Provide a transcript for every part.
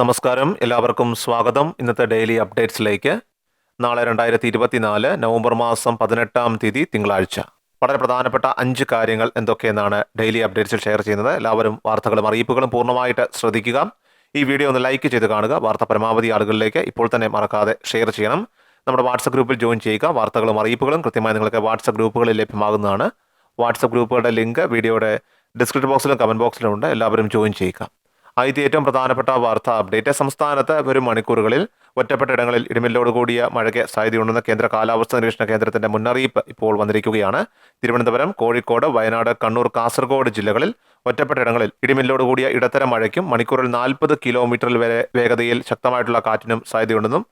നമസ്കാരം. എല്ലാവർക്കും സ്വാഗതം. ഇന്നത്തെ ഡെയിലി അപ്ഡേറ്റ്സിലേക്ക്. നാളെ രണ്ടായിരത്തി ഇരുപത്തിനാല് നവംബർ മാസം പതിനെട്ടാം തീയതി തിങ്കളാഴ്ച. വളരെ പ്രധാനപ്പെട്ട അഞ്ച് കാര്യങ്ങൾ എന്തൊക്കെയെന്നാണ് ഡെയിലി അപ്ഡേറ്റ്സിൽ ഷെയർ ചെയ്യുന്നത്. എല്ലാവരും വാർത്തകളും അറിയിപ്പുകളും പൂർണമായിട്ട് ശ്രദ്ധിക്കുക. ഈ വീഡിയോ ഒന്ന് ലൈക്ക് ചെയ്ത് കാണുക. വാർത്ത പരമാവധി ആളുകളിലേക്ക് ഇപ്പോൾ തന്നെ മറക്കാതെ ഷെയർ ചെയ്യണം. നമ്മുടെ വാട്സപ്പ് ഗ്രൂപ്പിൽ ജോയിൻ ചെയ്യുക. വാർത്തകളും അറിയിപ്പുകളും കൃത്യമായി നിങ്ങൾക്ക് വാട്സപ്പ് ഗ്രൂപ്പുകളിൽ ലഭ്യമാകുന്നതാണ്. വാട്സപ്പ് ഗ്രൂപ്പുകളുടെ ലിങ്ക് വീഡിയോയുടെ ഡിസ്ക്രിപ്ഷൻ ബോക്സിലും കമന്റ് ബോക്സിലും ഉണ്ട്. എല്ലാവരും ജോയിൻ ചെയ്യുക. ആദ്യത്തെ ഏറ്റവും പ്രധാനപ്പെട്ട വാർത്താ അപ്ഡേറ്റ്. സംസ്ഥാനത്ത് വരും മണിക്കൂറുകളിൽ ഒറ്റപ്പെട്ട ഇടങ്ങളിൽ ഇടിമിന്നലോട് കൂടിയ മഴയ്ക്ക് സാധ്യതയുണ്ടെന്ന് കേന്ദ്ര കാലാവസ്ഥ നിരീക്ഷണ കേന്ദ്രത്തിന്റെ മുന്നറിയിപ്പ് ഇപ്പോൾ വന്നിരിക്കുകയാണ്. തിരുവനന്തപുരം കോഴിക്കോട് വയനാട് കണ്ണൂർ കാസർഗോഡ് ജില്ലകളിൽ ഒറ്റപ്പെട്ട ഇടങ്ങളിൽ ഇടിമിന്നലോട് കൂടിയ ഇടത്തരം മഴയ്ക്കും മണിക്കൂറിൽ നാൽപ്പത് കിലോമീറ്ററിൽ വരെ വേഗതയിൽ ശക്തമായിട്ടുള്ള കാറ്റിനും സാധ്യതയുണ്ടെന്നും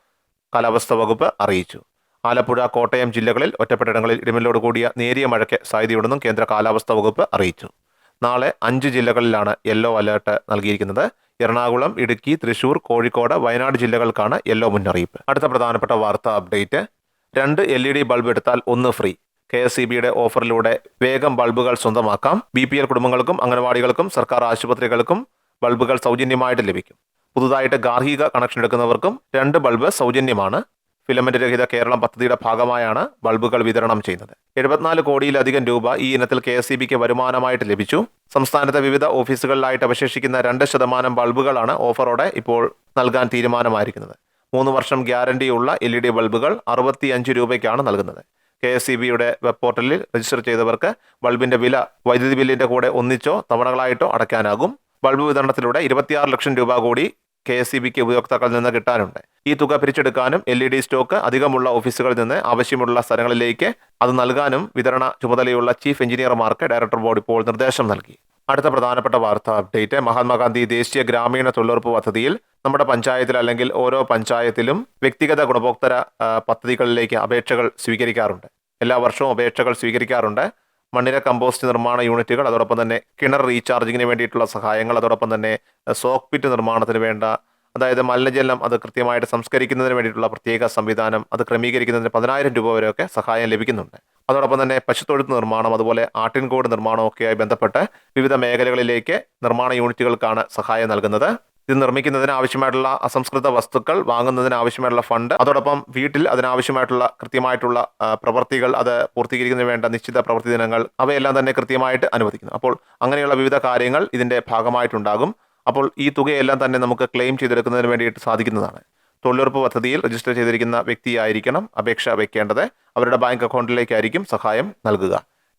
കാലാവസ്ഥാ വകുപ്പ് അറിയിച്ചു. ആലപ്പുഴ കോട്ടയം ജില്ലകളിൽ ഒറ്റപ്പെട്ട ഇടങ്ങളിൽ ഇടിമിന്നലോട് കൂടിയ നേരിയ മഴയ്ക്ക് സാധ്യതയുണ്ടെന്നും കേന്ദ്ര കാലാവസ്ഥാ വകുപ്പ് അറിയിച്ചു. നാളെ അഞ്ച് ജില്ലകളിലാണ് യെല്ലോ അലേർട്ട് നൽകിയിരിക്കുന്നത്. എറണാകുളം ഇടുക്കി തൃശൂർ കോഴിക്കോട് വയനാട് ജില്ലകൾക്കാണ് യെല്ലോ മുന്നറിയിപ്പ്. അടുത്ത പ്രധാനപ്പെട്ട വാർത്താ അപ്ഡേറ്റ്. രണ്ട് എൽ ഇ ഡി ബൾബ് എടുത്താൽ ഒന്ന് ഫ്രീ. കെ എസ് സി ബിയുടെ ഓഫറിലൂടെ വേഗം ബൾബുകൾ സ്വന്തമാക്കാം. ബി പി എൽ കുടുംബങ്ങൾക്കും അംഗനവാടികൾക്കും സർക്കാർ ആശുപത്രികൾക്കും ബൾബുകൾ സൗജന്യമായിട്ട് ലഭിക്കും. പുതുതായിട്ട് ഗാർഹിക കണക്ഷൻ എടുക്കുന്നവർക്കും രണ്ട് ബൾബ് സൗജന്യമാണ്. ഫിലമെന്റ് രഹിത കേരളം പദ്ധതിയുടെ ഭാഗമായാണ് ബൾബുകൾ വിതരണം ചെയ്യുന്നത്. എഴുപത്തിനാല് കോടിയിലധികം രൂപ ഈ ഇനത്തിൽ കെ എസ് ബിക്ക് വരുമാനമായിട്ട് ലഭിച്ചു. സംസ്ഥാനത്തെ വിവിധ ഓഫീസുകളിലായിട്ട് അവശേഷിക്കുന്ന രണ്ട് ശതമാനം ബൾബുകളാണ് ഓഫറോടെ ഇപ്പോൾ നൽകാൻ തീരുമാനമായിരിക്കുന്നത്. മൂന്ന് വർഷം ഗ്യാരണ്ടിയുള്ള എൽ ഇ ഡി ബൾബുകൾ അറുപത്തിയഞ്ച് രൂപയ്ക്കാണ് നൽകുന്നത്. കെ എസ് സി ബിയുടെ വെബ് പോർട്ടലിൽ രജിസ്റ്റർ ചെയ്തവർക്ക് ബൾബിന്റെ വില വൈദ്യുതി ബില്ലിന്റെ കൂടെ ഒന്നിച്ചോ തവണകളായിട്ടോ അടയ്ക്കാനാകും. ബൾബ് വിതരണത്തിലൂടെ ഇരുപത്തിയാറ് ലക്ഷം രൂപ കൂടി കെ എസ് സി ബിക്ക് ഉപയോക്താക്കളിൽ നിന്ന് കിട്ടാനുണ്ട്. ഈ തുക പിരിച്ചെടുക്കാനും എൽ ഇ ഡി സ്റ്റോക്ക് അധികമുള്ള ഓഫീസുകളിൽ നിന്ന് ആവശ്യമുള്ള സ്ഥലങ്ങളിലേക്ക് അത് നൽകാനും വിതരണ ചുമതലയുള്ള ചീഫ് എഞ്ചിനീയർമാർക്ക് ഡയറക്ടർ ബോർഡ് ഇപ്പോൾ നിർദ്ദേശം നൽകി. അടുത്ത പ്രധാനപ്പെട്ട വാർത്താ അപ്ഡേറ്റ് മഹാത്മാഗാന്ധി ദേശീയ ഗ്രാമീണ തൊഴിലുറപ്പ് പദ്ധതിയിൽ നമ്മുടെ പഞ്ചായത്തിൽ അല്ലെങ്കിൽ ഓരോ പഞ്ചായത്തിലും വ്യക്തിഗത ഗുണഭോക്തര പദ്ധതികളിലേക്ക് അപേക്ഷകൾ സ്വീകരിക്കാറുണ്ട്. എല്ലാ വർഷവും അപേക്ഷകൾ സ്വീകരിക്കാറുണ്ട്. മണ്ണിര കമ്പോസ്റ്റ് നിർമ്മാണ യൂണിറ്റുകൾ അതോടൊപ്പം തന്നെ കിണർ റീചാർജിങ്ങിന് വേണ്ടിയിട്ടുള്ള സഹായങ്ങൾ അതോടൊപ്പം തന്നെ സോക്ക് പിറ്റ് നിർമ്മാണത്തിന് വേണ്ട അതായത് മലിനജലം അത് കൃത്യമായിട്ട് സംസ്കരിക്കുന്നതിന് വേണ്ടിയിട്ടുള്ള പ്രത്യേക സംവിധാനം അത് ക്രമീകരിക്കുന്നതിന് പതിനായിരം രൂപ വരെയൊക്കെ സഹായം ലഭിക്കുന്നുണ്ട്. അതോടൊപ്പം തന്നെ പശുത്തൊഴുത്ത് നിർമ്മാണം അതുപോലെ ആട്ടിൻകോട് നിർമ്മാണമൊക്കെയായി ബന്ധപ്പെട്ട് വിവിധ മേഖലകളിലേക്ക് നിർമ്മാണ യൂണിറ്റുകൾക്കാണ് സഹായം നൽകുന്നത്. ഇത് നിർമ്മിക്കുന്നതിന് ആവശ്യമായിട്ടുള്ള അസംസ്കൃത വസ്തുക്കൾ വാങ്ങുന്നതിന് ആവശ്യമായിട്ടുള്ള ഫണ്ട് അതോടൊപ്പം വീട്ടിൽ അതിനാവശ്യമായിട്ടുള്ള കൃത്യമായിട്ടുള്ള പ്രവൃത്തികൾ അത് പൂർത്തീകരിക്കുന്നതിന് വേണ്ട നിശ്ചിത പ്രവൃത്തി ദിനങ്ങൾ അവയെല്ലാം തന്നെ കൃത്യമായിട്ട് അനുവദിക്കുന്നു. അപ്പോൾ അങ്ങനെയുള്ള വിവിധ കാര്യങ്ങൾ ഇതിന്റെ ഭാഗമായിട്ടുണ്ടാകും. അപ്പോൾ ഈ തുകയെല്ലാം തന്നെ നമുക്ക് ക്ലെയിം ചെയ്തെടുക്കുന്നതിന് വേണ്ടിയിട്ട് സാധിക്കുന്നതാണ്. തൊഴിലുറപ്പ് പദ്ധതിയിൽ രജിസ്റ്റർ ചെയ്തിരിക്കുന്ന വ്യക്തിയായിരിക്കണം അപേക്ഷ വയ്ക്കേണ്ടത് അവരുടെ ബാങ്ക് അക്കൗണ്ടിലേക്കായിരിക്കും സഹായം നൽകുക.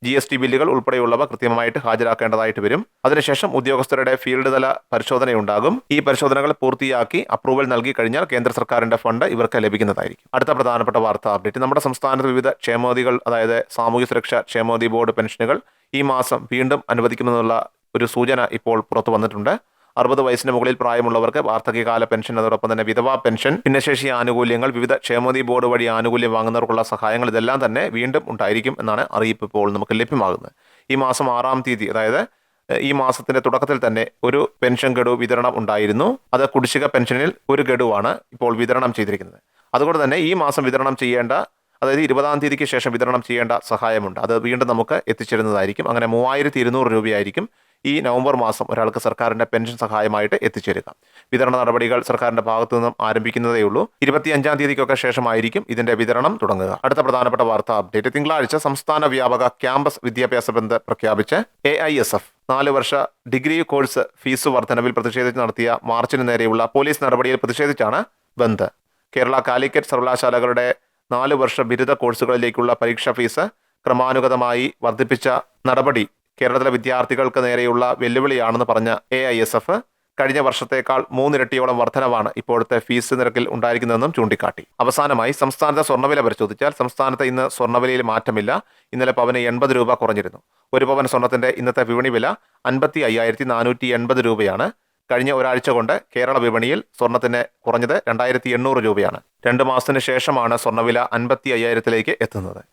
ജി എസ് ടി ബില്ലുകൾ ഉൾപ്പെടെയുള്ളവ കൃത്യമായിട്ട് ഹാജരാക്കേണ്ടതായിട്ട് വരും. അതിനുശേഷം ഉദ്യോഗസ്ഥരുടെ ഫീൽഡ് തല പരിശോധനയുണ്ടാകും. ഈ പരിശോധനകൾ പൂർത്തിയാക്കി അപ്രൂവൽ നൽകി കഴിഞ്ഞാൽ കേന്ദ്ര സർക്കാരിന്റെ ഫണ്ട് ഇവർക്ക് ലഭിക്കുന്നതായിരിക്കും. അടുത്ത പ്രധാനപ്പെട്ട വാർത്താ അപ്ഡേറ്റ്. നമ്മുടെ സംസ്ഥാനത്ത് വിവിധ ക്ഷേമോദികൾ അതായത് സാമൂഹ്യ സുരക്ഷാ ക്ഷേമോദി ബോർഡ് പെൻഷനുകൾ ഈ മാസം വീണ്ടും അനുവദിക്കുമെന്നുള്ള ഒരു സൂചന ഇപ്പോൾ പുറത്തു വന്നിട്ടുണ്ട്. അറുപത് വയസ്സിന് മുകളിൽ പ്രായമുള്ളവർക്ക് വാർദ്ധക്യകാല പെൻഷൻ അതോടൊപ്പം തന്നെ വിധവാ പെൻഷൻ ഭിന്നശേഷി ആനുകൂല്യങ്ങൾ വിവിധ ക്ഷേമനിധി ബോർഡ് വഴി ആനുകൂല്യം വാങ്ങുന്നവർക്കുള്ള സഹായങ്ങൾ ഇതെല്ലാം തന്നെ വീണ്ടും ഉണ്ടായിരിക്കും എന്നാണ് അറിയിപ്പ് ഇപ്പോൾ നമുക്ക് ലഭ്യമാകുന്നത്. ഈ മാസം ആറാം തീയതി അതായത് ഈ മാസത്തിന്റെ തുടക്കത്തിൽ തന്നെ ഒരു പെൻഷൻ ഗഡു വിതരണം ഉണ്ടായിരുന്നു. അത് കുടിശ്ശിക പെൻഷനിൽ ഒരു ഗഡുവാണ് ഇപ്പോൾ വിതരണം ചെയ്തിരിക്കുന്നത്. അതുകൊണ്ട് തന്നെ ഈ മാസം വിതരണം ചെയ്യേണ്ട അതായത് ഇരുപതാം തീയതിക്ക് ശേഷം വിതരണം ചെയ്യേണ്ട സഹായമുണ്ട്. അത് വീണ്ടും നമുക്ക് എത്തിച്ചേരുന്നതായിരിക്കും. അങ്ങനെ മൂവായിരത്തി ഇരുന്നൂറ് രൂപയായിരിക്കും ഈ നവംബർ മാസം ഒരാൾക്ക് സർക്കാരിന്റെ പെൻഷൻ സഹായമായിട്ട് എത്തിച്ചേരുക. വിതരണ നടപടികൾ സർക്കാരിന്റെ ഭാഗത്തു നിന്നും ആരംഭിക്കുന്നതേ ഉള്ളൂ. ഇരുപത്തിയഞ്ചാം തീയതിക്കൊക്കെ ശേഷമായിരിക്കും ഇതിന്റെ വിതരണം തുടങ്ങുക. അടുത്ത പ്രധാനപ്പെട്ട വാർത്താ അപ്ഡേറ്റ്. തിങ്കളാഴ്ച സംസ്ഥാന വ്യാപക ക്യാമ്പസ് വിദ്യാഭ്യാസ ബന്ധ പ്രഖ്യാപിച്ച് എ ഐ എസ് എഫ് നാല് വർഷ ഡിഗ്രി കോഴ്സ് ഫീസ് വർധനവിൽ പ്രതിഷേധിച്ച് നടത്തിയ മാർച്ചിന് നേരെയുള്ള പോലീസ് നടപടിയിൽ പ്രതിഷേധിച്ചാണ് ബന്ദ്. കേരള കാലിക്കറ്റ് സർവകലാശാലകളുടെ നാല് വർഷ ബിരുദ കോഴ്സുകളിലേക്കുള്ള പരീക്ഷാ ഫീസ് ക്രമാനുഗതമായി വർദ്ധിപ്പിച്ച നടപടി കേരളത്തിലെ വിദ്യാർത്ഥികൾക്ക് നേരെയുള്ള വെല്ലുവിളിയാണെന്ന് പറഞ്ഞ എ ഐ എസ് എഫ് കഴിഞ്ഞ വർഷത്തേക്കാൾ മൂന്നിരട്ടിയോളം വർധനവാണ് ഇപ്പോഴത്തെ ഫീസ് നിരക്കിൽ ഉണ്ടായിരിക്കുന്നതെന്നും ചൂണ്ടിക്കാട്ടി. അവസാനമായി സംസ്ഥാനത്തെ സ്വർണവില പരിശോധിച്ചാൽ സംസ്ഥാനത്ത് ഇന്ന് സ്വർണവിലയിൽ മാറ്റമില്ല. ഇന്നലെ പവന് എൺപത് രൂപ കുറഞ്ഞിരുന്നു. ഒരു പവൻ സ്വർണത്തിന്റെ ഇന്നത്തെ വിപണി വില അൻപത്തി അയ്യായിരത്തി നാനൂറ്റി എൺപത് രൂപയാണ്. കഴിഞ്ഞ ഒരാഴ്ച കൊണ്ട് കേരള വിപണിയിൽ സ്വർണത്തിന് കുറഞ്ഞത് രണ്ടായിരത്തി എണ്ണൂറ് രൂപയാണ്. രണ്ട് മാസത്തിന് ശേഷമാണ് സ്വർണവില അൻപത്തി അയ്യായിരത്തിലേക്ക് എത്തുന്നത്.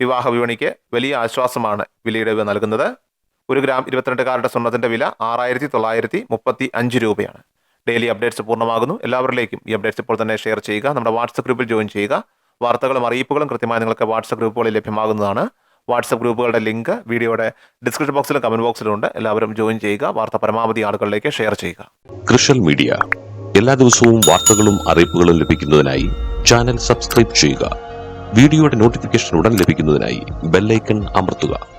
വിവാഹ വിപണിക്ക് വലിയ ആശ്വാസമാണ് വിലയിടിവ് നൽകുന്നത്. ഒരു ഗ്രാം ഇരുപത്തിരണ്ട് കാരുടെ സ്വർണത്തിന്റെ വില ആറായിരത്തി തൊള്ളായിരത്തി മുപ്പത്തി അഞ്ച് രൂപയാണ്. ഡെയിലി അപ്ഡേറ്റ്സ് പൂർണമാകുന്നു. എല്ലാവരിലേക്കും ഈ അപ്ഡേറ്റ്സ് ഇപ്പോൾ തന്നെ ഷെയർ ചെയ്യുക. നമ്മുടെ വാട്സപ്പ് ഗ്രൂപ്പിൽ ജോയിൻ ചെയ്യുക. വാർത്തകളും അറിയിപ്പുകളും കൃത്യമായി നിങ്ങൾക്ക് വാട്സപ്പ് ഗ്രൂപ്പുകളിൽ ലഭ്യമാകുന്നതാണ്. വാട്സപ്പ് ഗ്രൂപ്പുകളുടെ ലിങ്ക് വീഡിയോയുടെ ഡിസ്ക്രിപ്ഷൻ ബോക്സിലും കമന്റ് ബോക്സിലും ഉണ്ട് എല്ലാവരും ജോയിൻ ചെയ്യുക. വാർത്ത പരമാവധി ആളുകളിലേക്ക് ഷെയർ ചെയ്യുക. കൃഷൽ മീഡിയ. എല്ലാ ദിവസവും വാർത്തകളും അറിയിപ്പുകളും ലഭിക്കുന്നതിനായി ചാനൽ സബ്സ്ക്രൈബ് ചെയ്യുക. വീഡിയോയുടെ നോട്ടിഫിക്കേഷൻ ഉടൻ ലഭിക്കുന്നതിനായി ബെല്ലൈക്കൺ അമർത്തുക.